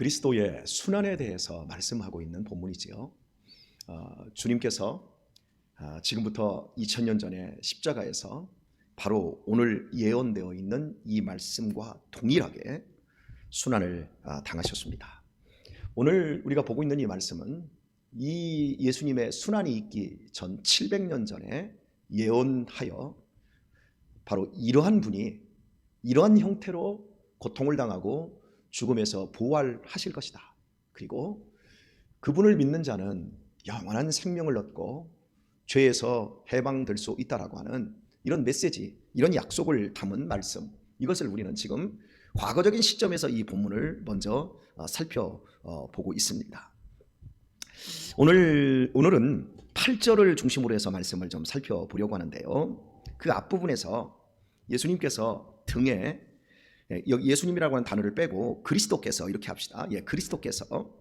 그리스도의 순환에 대해서 말씀하고 있는 본문이지요. 어, 주님께서 아, 지금부터 2000년 전에 십자가에서 바로 오늘 예언되어 있는 이 말씀과 동일하게 순환을 아, 당하셨습니다. 오늘 우리가 보고 있는 이 말씀은 이 예수님의 순환이 있기 전 700년 전에 예언하여 바로 이러한 분이 이러한 형태로 고통을 당하고 죽음에서 부활하실 것이다. 그리고 그분을 믿는 자는 영원한 생명을 얻고 죄에서 해방될 수 있다라고 하는 이런 메시지, 이런 약속을 담은 말씀. 이것을 우리는 지금 과거적인 시점에서 이 본문을 먼저 어, 살펴보고 있습니다. 오늘 오늘은 8절을 중심으로 해서 말씀을 좀 살펴보려고 하는데요. 그 앞부분에서 예수님께서 등에 예, 예수님이라고 하는 단어를 빼고 그리스도께서 이렇게 합시다. 예, 그리스도께서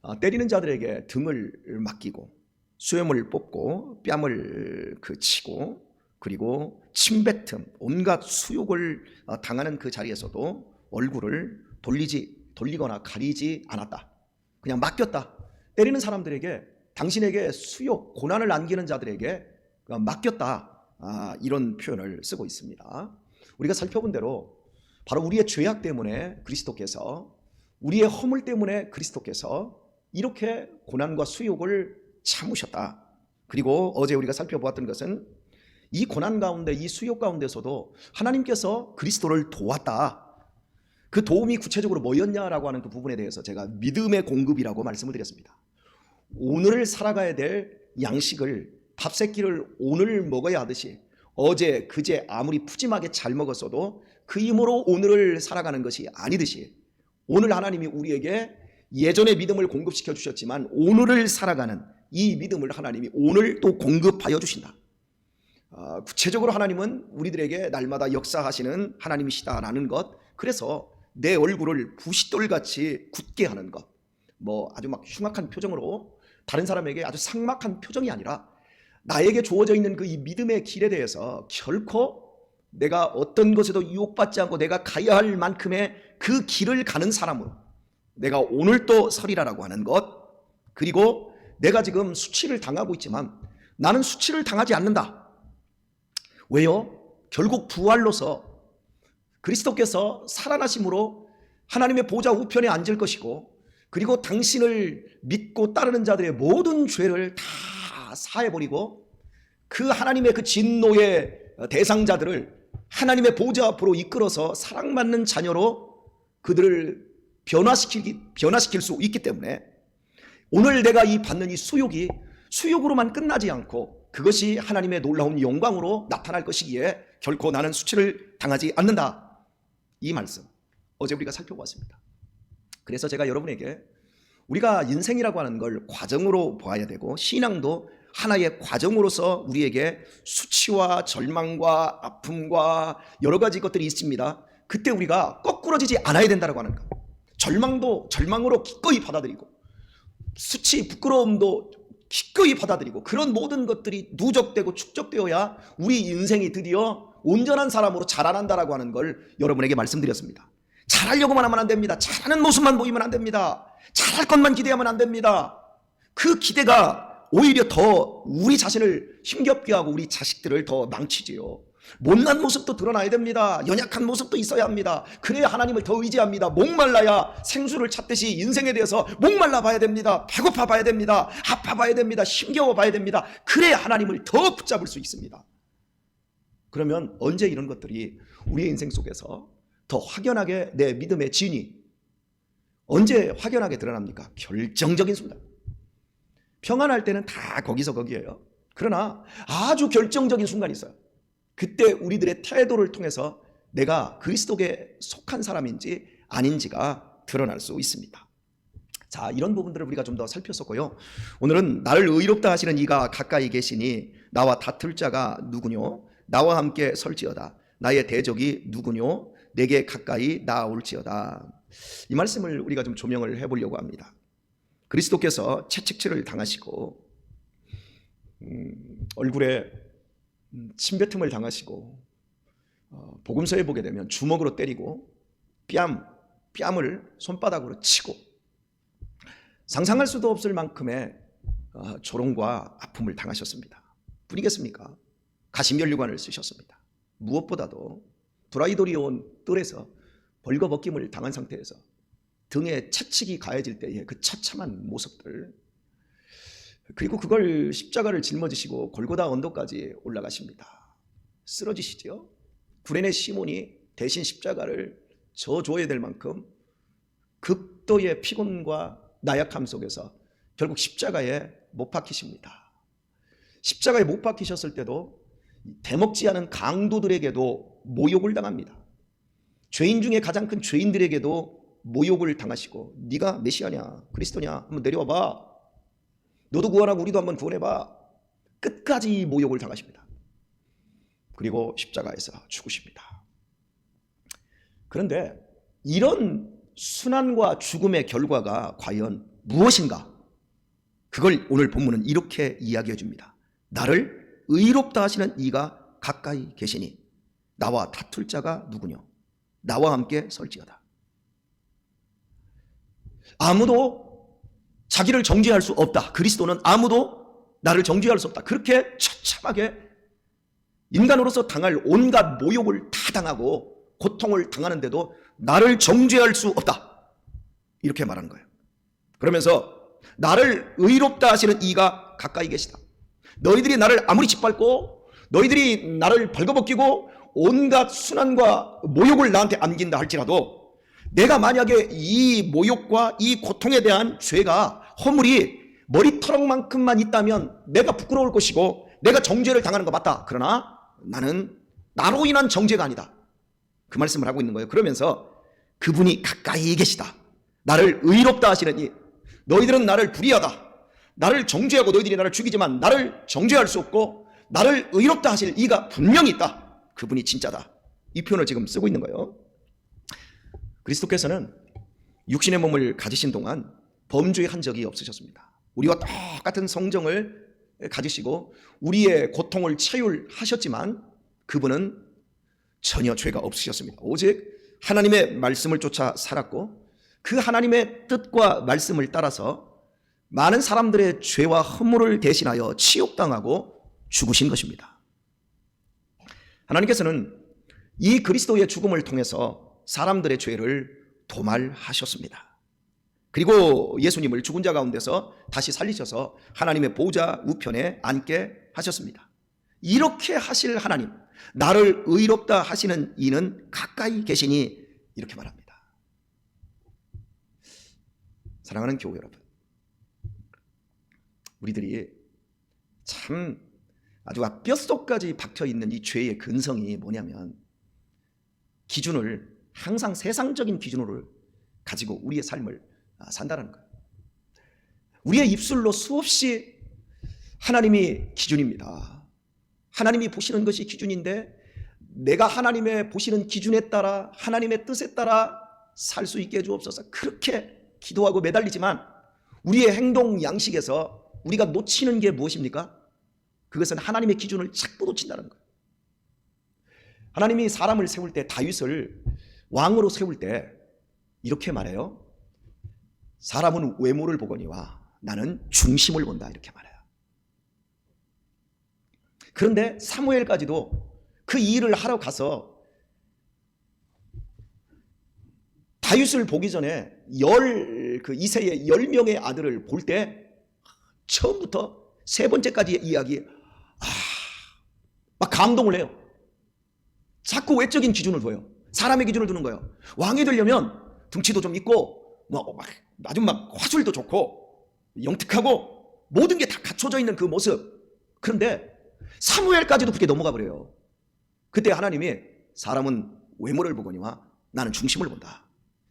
어, 때리는 자들에게 등을 맡기고 수염을 뽑고 뺨을 그 치고 그리고 침뱉음 온갖 수욕을 어, 당하는 그 자리에서도 얼굴을 돌리지 돌리거나 가리지 않았다. 그냥 맡겼다. 때리는 사람들에게 당신에게 수욕 고난을 안기는 자들에게 어, 맡겼다. 아, 이런 표현을 쓰고 있습니다. 우리가 살펴본 대로 바로 우리의 죄악 때문에 그리스도께서 우리의 허물 때문에 그리스도께서 이렇게 고난과 수욕을 참으셨다. 그리고 어제 우리가 살펴보았던 것은 이 고난 가운데 이 수욕 가운데서도 하나님께서 그리스도를 도왔다. 그 도움이 구체적으로 뭐였냐라고 하는 그 부분에 대해서 제가 믿음의 공급이라고 말씀을 드렸습니다. 오늘을 살아가야 될 양식을 밥 새끼를 오늘 먹어야 하듯이 어제 그제 아무리 푸짐하게 잘 먹었어도 그 힘으로 오늘을 살아가는 것이 아니듯이 오늘 하나님이 우리에게 예전의 믿음을 공급시켜 주셨지만 오늘을 살아가는 이 믿음을 하나님이 오늘 또 공급하여 주신다. 어, 구체적으로 하나님은 우리들에게 날마다 역사하시는 하나님이시다라는 것. 그래서 내 얼굴을 부싯돌같이 굳게 하는 것. 뭐 아주 막 흉악한 표정으로 다른 사람에게 아주 상막한 표정이 아니라 나에게 주어져 있는 그 이 믿음의 길에 대해서 결코 내가 어떤 것에도 유혹받지 않고 내가 가야 할 만큼의 그 길을 가는 사람으로 내가 오늘 또 서리라라고 하는 것 그리고 내가 지금 수치를 당하고 있지만 나는 수치를 당하지 않는다. 왜요? 결국 부활로서 그리스도께서 살아나심으로 하나님의 보좌 우편에 앉을 것이고 그리고 당신을 믿고 따르는 자들의 모든 죄를 다 사해버리고 그 하나님의 그 진노의 대상자들을 하나님의 보좌 앞으로 이끌어서 사랑받는 자녀로 그들을 변화시키기, 변화시킬 수 있기 때문에 오늘 내가 이 받는 이 수욕이 수욕으로만 끝나지 않고 그것이 하나님의 놀라운 영광으로 나타날 것이기에 결코 나는 수치를 당하지 않는다. 이 말씀 어제 우리가 살펴보았습니다. 그래서 제가 여러분에게 우리가 인생이라고 하는 걸 과정으로 보아야 되고 신앙도 하나의 과정으로서 우리에게 수치와 절망과 아픔과 여러 가지 것들이 있습니다. 그때 우리가 거꾸러지지 않아야 된다고 하는 것. 절망도 절망으로 기꺼이 받아들이고 수치, 부끄러움도 기꺼이 받아들이고 그런 모든 것들이 누적되고 축적되어야 우리 인생이 드디어 온전한 사람으로 자라난다라고 하는 걸 여러분에게 말씀드렸습니다. 잘하려고만 하면 안 됩니다. 잘하는 모습만 보이면 안 됩니다. 잘할 것만 기대하면 안 됩니다. 그 기대가 오히려 더 우리 자신을 힘겹게 하고 우리 자식들을 더 망치지요. 못난 모습도 드러나야 됩니다. 연약한 모습도 있어야 합니다. 그래야 하나님을 더 의지합니다. 목말라야 생수를 찾듯이 인생에 대해서 목말라 봐야 됩니다. 배고파 봐야 됩니다. 아파 봐야 됩니다. 힘겨워 봐야 됩니다. 그래야 하나님을 더 붙잡을 수 있습니다. 그러면 언제 이런 것들이 우리의 인생 속에서 더 확연하게 내 믿음의 진이 언제 확연하게 드러납니까? 결정적인 순간. 평안할 때는 다 거기서 거기에요. 그러나 아주 결정적인 순간이 있어요. 그때 우리들의 태도를 통해서 내가 그리스도에 속한 사람인지 아닌지가 드러날 수 있습니다. 자, 이런 부분들을 우리가 좀 더 살폈었고요. 오늘은 나를 의롭다 하시는 이가 가까이 계시니 나와 다툴 자가 누구뇨? 나와 함께 설지어다. 나의 대적이 누구뇨? 내게 가까이 나올지어다. 이 말씀을 우리가 좀 조명을 해보려고 합니다. 그리스도께서 채찍질을 당하시고 음, 얼굴에 음, 침뱉음을 당하시고 어, 복음서에 보게 되면 주먹으로 때리고 뺨 뺨을 손바닥으로 치고 상상할 수도 없을 만큼의 어, 조롱과 아픔을 당하셨습니다. 뿐이겠습니까? 가심연류관을 쓰셨습니다. 무엇보다도 브라이돌이 온 뜰에서 벌거벗김을 당한 상태에서 등에 채찍이 가해질 때의 그 처참한 모습들 그리고 그걸 십자가를 짊어지시고 골고다 언덕까지 올라가십니다. 쓰러지시죠? 구레네 시몬이 대신 십자가를 져줘야 될 만큼 극도의 피곤과 나약함 속에서 결국 십자가에 못 박히십니다. 십자가에 못 박히셨을 때도 대먹지 않은 강도들에게도 모욕을 당합니다. 죄인 중에 가장 큰 죄인들에게도 모욕을 당하시고 네가 메시아냐 그리스도냐 한번 내려와 봐. 너도 구원하고 우리도 한번 구원해 봐. 끝까지 모욕을 당하십니다. 그리고 십자가에서 죽으십니다. 그런데 이런 순환과 죽음의 결과가 과연 무엇인가? 그걸 오늘 본문은 이렇게 이야기해 줍니다. 나를 의롭다 하시는 이가 가까이 계시니 나와 다툴 자가 누구뇨? 나와 함께 설지어다. 아무도 자기를 정죄할 수 없다. 그리스도는 아무도 나를 정죄할 수 없다. 그렇게 처참하게 인간으로서 당할 온갖 모욕을 다 당하고 고통을 당하는데도 나를 정죄할 수 없다. 이렇게 말하는 거예요. 그러면서 나를 의롭다 하시는 이가 가까이 계시다. 너희들이 나를 아무리 짓밟고 너희들이 나를 벌거벗기고 온갖 순환과 모욕을 나한테 안긴다 할지라도 내가 만약에 이 모욕과 이 고통에 대한 죄가 허물이 머리털럭만큼만 있다면 내가 부끄러울 것이고 내가 정죄를 당하는 거 맞다. 그러나 나는 나로 인한 정죄가 아니다. 그 말씀을 하고 있는 거예요. 그러면서 그분이 가까이 계시다. 나를 의롭다 하시는 이 너희들은 나를 불의하다. 나를 정죄하고 너희들이 나를 죽이지만 나를 정죄할 수 없고 나를 의롭다 하실 이가 분명히 있다. 그분이 진짜다. 이 표현을 지금 쓰고 있는 거예요. 그리스도께서는 육신의 몸을 가지신 동안 범죄한 적이 없으셨습니다. 우리와 똑같은 성정을 가지시고 우리의 고통을 체휼하셨지만 그분은 전혀 죄가 없으셨습니다. 오직 하나님의 말씀을 쫓아 살았고 그 하나님의 뜻과 말씀을 따라서 많은 사람들의 죄와 허물을 대신하여 치욕당하고 죽으신 것입니다. 하나님께서는 이 그리스도의 죽음을 통해서 사람들의 죄를 도말하셨습니다. 그리고 예수님을 죽은 자 가운데서 다시 살리셔서 하나님의 보좌 우편에 앉게 하셨습니다. 이렇게 하실 하나님, 나를 의롭다 하시는 이는 가까이 계시니 이렇게 말합니다. 사랑하는 교회 여러분, 우리들이 참 아주 뼛속까지 박혀 있는 이 죄의 근성이 뭐냐면 기준을 항상 세상적인 기준으로 가지고 우리의 삶을 아, 산다는 거예요. 우리의 입술로 수없이 하나님이 기준입니다. 하나님이 보시는 것이 기준인데 내가 하나님의 보시는 기준에 따라 하나님의 뜻에 따라 살 수 있게 해 주옵소서. 그렇게 기도하고 매달리지만 우리의 행동 양식에서 우리가 놓치는 게 무엇입니까? 그것은 하나님의 기준을 자꾸 놓친다는 거예요. 하나님이 사람을 세울 때 다윗을 왕으로 세울 때 이렇게 말해요. 사람은 외모를 보거니와 나는 중심을 본다 이렇게 말해요. 그런데 사무엘까지도 그 일을 하러 가서 다윗을 보기 전에 열 그 이세의 열 명의 아들을 볼 때 처음부터 세 번째까지의 이야기 아 막 감동을 해요. 자꾸 외적인 기준을 둬요. 사람의 기준을 두는 거예요. 왕이 되려면 등치도 좀 있고 뭐 막 아주 막 화술도 좋고 영특하고 모든 게 다 갖춰져 있는 그 모습. 그런데 사무엘까지도 그렇게 넘어가 버려요. 그때 하나님이 사람은 외모를 보거니와 나는 중심을 본다.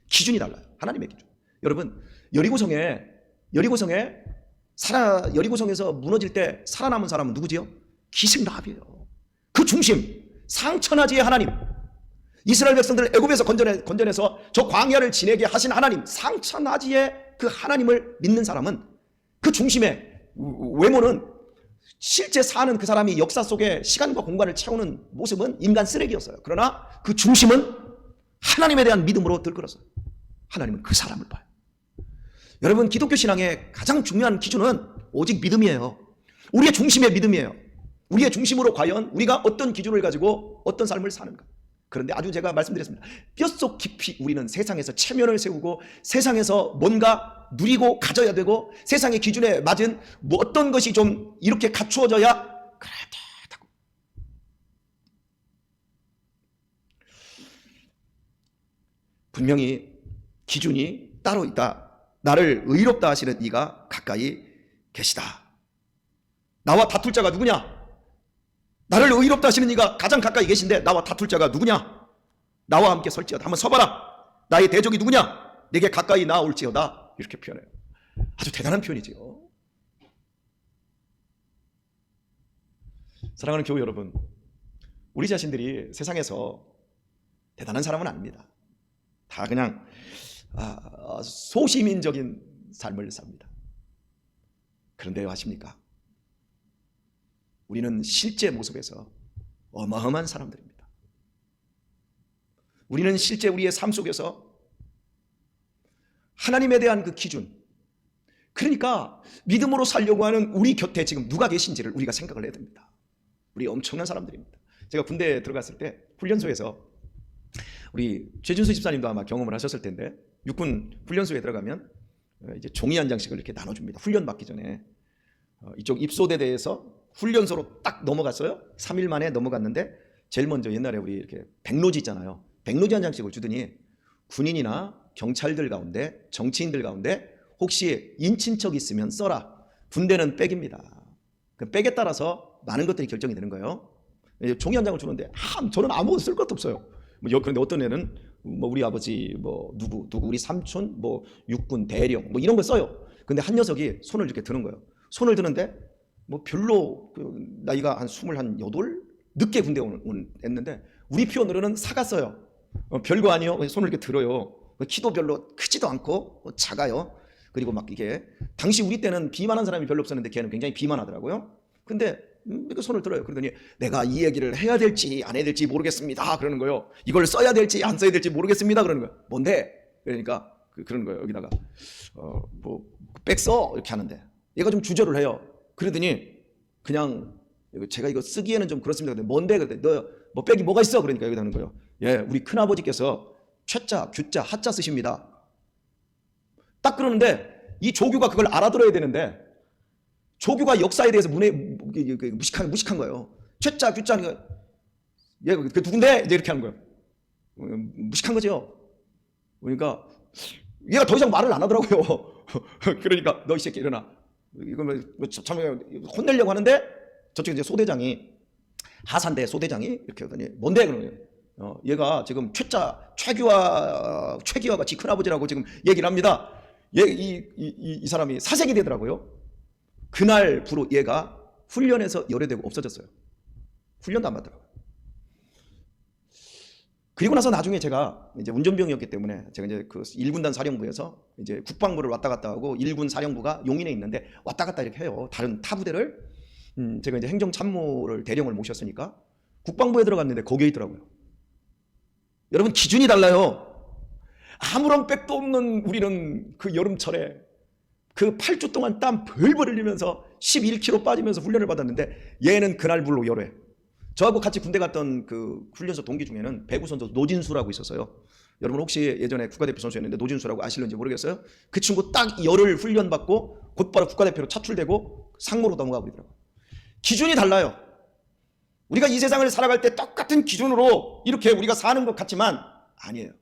기준이 달라요. 하나님의 기준. 여러분 여리고성에 여리고성에 살아 여리고성에서 무너질 때 살아남은 사람은 누구지요? 기생라합이에요. 그 중심 상천하지의 하나님. 이스라엘 백성들을 애굽에서 건져내, 건져내서 저 광야를 지내게 하신 하나님 상천하지의 그 하나님을 믿는 사람은 그 중심에 외모는 실제 사는 그 사람이 역사 속에 시간과 공간을 채우는 모습은 인간 쓰레기였어요. 그러나 그 중심은 하나님에 대한 믿음으로 들끓었어요. 하나님은 그 사람을 봐요. 여러분 기독교 신앙의 가장 중요한 기준은 오직 믿음이에요. 우리의 중심의 믿음이에요. 우리의 중심으로 과연 우리가 어떤 기준을 가지고 어떤 삶을 사는가. 그런데 아주 제가 말씀드렸습니다. 뼛속 깊이 우리는 세상에서 체면을 세우고 세상에서 뭔가 누리고 가져야 되고 세상의 기준에 맞은 뭐 어떤 것이 좀 이렇게 갖추어져야 그렇다고. 분명히 기준이 따로 있다. 나를 의롭다 하시는 이가 가까이 계시다. 나와 다툴 자가 누구냐? 나를 의롭다 하시는 이가 가장 가까이 계신데 나와 다툴 자가 누구냐? 나와 함께 설지어다. 한번 서봐라. 나의 대적이 누구냐? 내게 가까이 나올지어다. 이렇게 표현해요. 아주 대단한 표현이지요. 사랑하는 교우 여러분, 우리 자신들이 세상에서 대단한 사람은 아닙니다. 다 그냥 아, 소시민적인 삶을 삽니다. 그런데 아십니까? 우리는 실제 모습에서 어마어마한 사람들입니다. 우리는 실제 우리의 삶 속에서 하나님에 대한 그 기준, 그러니까 믿음으로 살려고 하는 우리 곁에 지금 누가 계신지를 우리가 생각을 해야 됩니다. 우리 엄청난 사람들입니다. 제가 군대에 들어갔을 때 훈련소에서 우리 최준수 집사님도 아마 경험을 하셨을 텐데 육군 훈련소에 들어가면 어, 이제 종이 한 장씩을 이렇게 나눠줍니다. 훈련 받기 전에 어, 이쪽 입소대대에서 훈련소로 딱 넘어갔어요. 3일 만에 넘어갔는데 제일 먼저 옛날에 우리 이렇게 백로지 있잖아요. 백로지 한 장씩을 주더니 군인이나 경찰들 가운데 정치인들 가운데 혹시 인친척 있으면 써라. 군대는 백입니다. 그 백에 따라서 많은 것들이 결정이 되는 거예요. 종이 한 장을 주는데 ham 저는 아무것도 쓸 것도 없어요. 뭐 여- 그런데 어떤 애는 뭐 우리 아버지 뭐 누구 누구 우리 삼촌 뭐 육군 대령 뭐 이런 걸 써요. 근데 한 녀석이 손을 이렇게 드는 거예요. 손을 드는데 뭐 별로 그 나이가 한 스물 한 여덟 늦게 군대 온, 온 했는데 우리 표현으로는 사갔어요. 어, 별거 아니요. 손을 이렇게 들어요. 키도 별로 크지도 않고 어, 작아요. 그리고 막 이게 당시 우리 때는 비만한 사람이 별로 없었는데 걔는 굉장히 비만하더라고요. 근데 음, 이렇게 손을 들어요. 그러더니 내가 이 얘기를 해야 될지 안 해야 될지 모르겠습니다. 그러는 거예요. 이걸 써야 될지 안 써야 될지 모르겠습니다. 그러는 거예요. 뭔데? 그러니까 그, 그런 거예요. 여기다가 어뭐백써 이렇게 하는데 얘가 좀 주저를 해요. 그러더니 그냥 제가 이거 쓰기에는 좀 그렇습니다. 뭔데? 그때 너뭐 백이 뭐가 있어? 그러니까 여기다 하는 거예요. 예, 우리 큰 아버지께서 최자, 규자, 하자 쓰십니다. 딱 그러는데 이 조규가 그걸 알아들어야 되는데 조규가 역사에 대해서 문에 무식한 무식한 거예요. 최자 규자는 얘그 그 누군데 이제 이렇게 하는 거예요. 음, 무식한 거죠. 그러니까 얘가 더 이상 말을 안 하더라고요. 그러니까 너 이 새끼 일어나. 이거 뭐참 혼내려고 하는데 저쪽 이제 소대장이 하산대 소대장이 이렇게 하더니 뭔데 그러냐. 어, 얘가 지금 최자 최규화 최기화 같이 큰 아버지라고 지금 얘기를 합니다. 얘이이 이, 이, 이 사람이 사색이 되더라고요. 그날부로 얘가 훈련에서 열애되고 없어졌어요. 훈련도 안 받더라고요. 그리고 나서 나중에 제가 이제 운전병이었기 때문에 제가 이제 그 1군단 사령부에서 이제 국방부를 왔다 갔다 하고 1군 사령부가 용인에 있는데 왔다 갔다 이렇게 해요. 다른 타 부대를 음, 제가 이제 행정참모를 대령을 모셨으니까 국방부에 들어갔는데 거기에 있더라고요. 여러분 기준이 달라요. 아무런 백도 없는 우리는 그 여름철에 그 8주 동안 땀 벌벌 흘리면서 11kg 빠지면서 훈련을 받았는데 얘는 그날 불로 열애. 저하고 같이 군대 갔던 그 훈련소 동기 중에는 배구 선수 노진수라고 있었어요. 여러분 혹시 예전에 국가대표 선수였는데 노진수라고 아실는지 모르겠어요. 그 친구 딱 열흘 훈련 받고 곧바로 국가대표로 차출되고 상무로 넘어가 버리더라고요. 기준이 달라요. 우리가 이 세상을 살아갈 때 똑같은 기준으로 이렇게 우리가 사는 것 같지만 아니에요.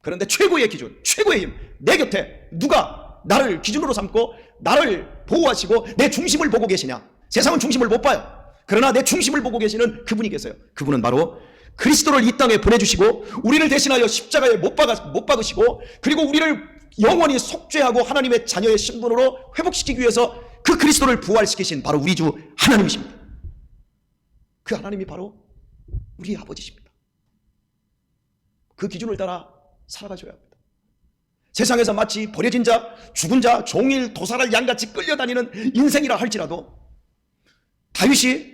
그런데 최고의 기준, 최고의 힘, 내 곁에 누가 나를 기준으로 삼고 나를 보호하시고 내 중심을 보고 계시냐? 세상은 중심을 못 봐요. 그러나 내 중심을 보고 계시는 그분이 계세요. 그분은 바로 그리스도를 이 땅에 보내주시고 우리를 대신하여 십자가에 못, 박아, 못 박으시고 그리고 우리를 영원히 속죄하고 하나님의 자녀의 신분으로 회복시키기 위해서 그 그리스도를 부활시키신 바로 우리 주 하나님이십니다. 그 하나님이 바로 우리 아버지십니다. 그 기준을 따라 살아가셔야 합니다. 세상에서 마치 버려진 자, 죽은 자, 종일 도살할 양같이 끌려다니는 인생이라 할지라도 다윗이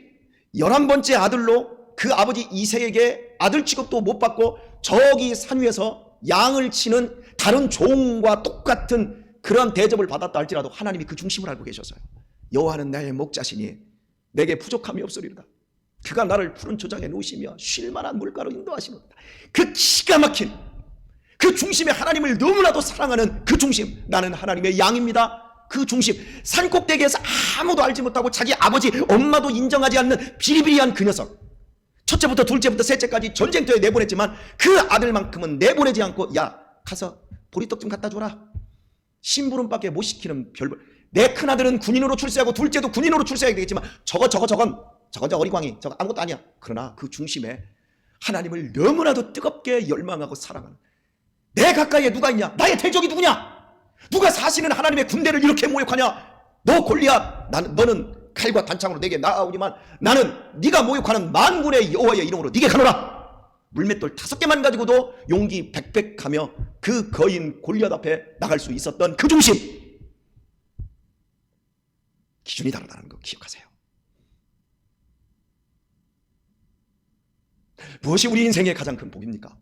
열한 번째 아들로 그 아버지 이세에게 아들 취급도 못 받고 저기 산 위에서 양을 치는 다른 종과 똑같은 그런 대접을 받았다 할지라도 하나님이 그 중심을 알고 계셔서요. 여호와는 나의 목자시니 내게 부족함이 없으리로다. 그가 나를 푸른 초장에 놓으시며 쉴 만한 물가로 인도하시노다. 그 기가 막힌 그 중심에 하나님을 너무나도 사랑하는 그 중심 나는 하나님의 양입니다. 그 중심 산 꼭대기에서 아무도 알지 못하고 자기 아버지 엄마도 인정하지 않는 비리비리한 그 녀석. 첫째부터 둘째부터 셋째까지 전쟁터에 내보냈지만 그 아들만큼은 내보내지 않고 야 가서 보리떡 좀 갖다 줘라. 심부름밖에 못 시키는 별내 큰아들은 군인으로 출세하고 둘째도 군인으로 출세하게 되겠지만 저거 저거 저건 저건 저 어리광이 저거 아무것도 아니야. 그러나 그 중심에 하나님을 너무나도 뜨겁게 열망하고 사랑하는 내 가까이에 누가 있냐? 나의 대적이 누구냐 누가 사시는 하나님의 군대를 이렇게 모욕하냐 너 골리앗 나는 너는 칼과 단창으로 내게 나아오지만 나는 네가 모욕하는 만군의 여호와의 이름으로 네게 가노라 물맷돌 다섯 개만 가지고도 용기 백백하며 그 거인 골리앗 앞에 나갈 수 있었던 그 중심 기준이 다르다는 거 기억하세요. 무엇이 우리 인생의 가장 큰 복입니까?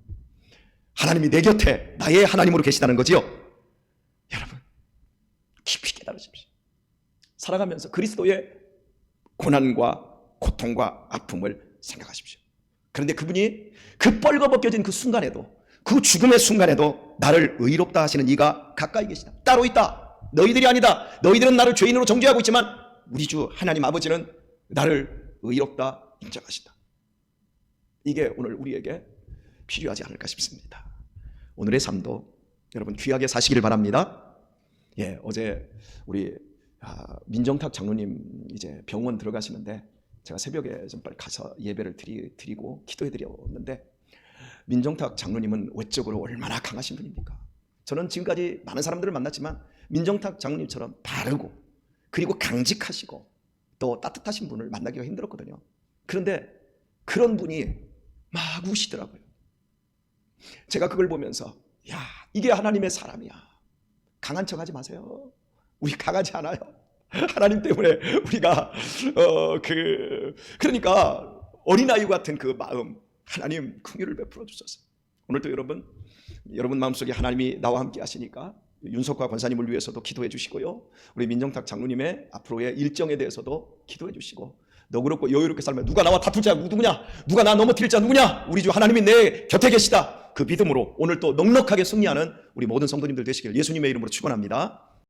하나님이 내 곁에 나의 하나님으로 계시다는 거지요. 여러분 깊이 깨달으십시오. 살아가면서 그리스도의 고난과 고통과 아픔을 생각하십시오. 그런데 그분이 그 뻘거벗겨진 그 순간에도 그 죽음의 순간에도 나를 의롭다 하시는 이가 가까이 계시다. 따로 있다. 너희들이 아니다. 너희들은 나를 죄인으로 정죄하고 있지만 우리 주 하나님 아버지는 나를 의롭다 인정하신다. 이게 오늘 우리에게 필요하지 않을까 싶습니다. 오늘의 삶도 여러분 귀하게 사시기를 바랍니다. 예, 어제 우리 아, 민정탁 장로님 이제 병원 들어가시는데 제가 새벽에 좀 빨리 가서 예배를 드리, 드리고 기도해 드렸는데 민정탁 장로님은 외적으로 얼마나 강하신 분입니까? 저는 지금까지 많은 사람들을 만났지만 민정탁 장로님처럼 바르고 그리고 강직하시고 또 따뜻하신 분을 만나기가 힘들었거든요. 그런데 그런 분이 막 우시더라고요. 제가 그걸 보면서 야 이게 하나님의 사람이야. 강한 척하지 마세요. 우리 강하지 않아요. 하나님 때문에 우리가 어 그 그러니까 어린아이 같은 그 마음 하나님 긍휼을 베풀어 주셔서 오늘도 여러분 여러분 마음속에 하나님이 나와 함께 하시니까 윤석화 권사님을 위해서도 기도해 주시고요. 우리 민정탁 장로님의 앞으로의 일정에 대해서도 기도해 주시고 너그럽고 여유롭게 살면 누가 나와 다툴 자 누구냐? 누가 나 넘어뜨릴 자 누구냐? 우리 주 하나님이 내 곁에 계시다. 그 믿음으로 오늘 또 넉넉하게 승리하는 우리 모든 성도님들 되시길 예수님의 이름으로 축원합니다.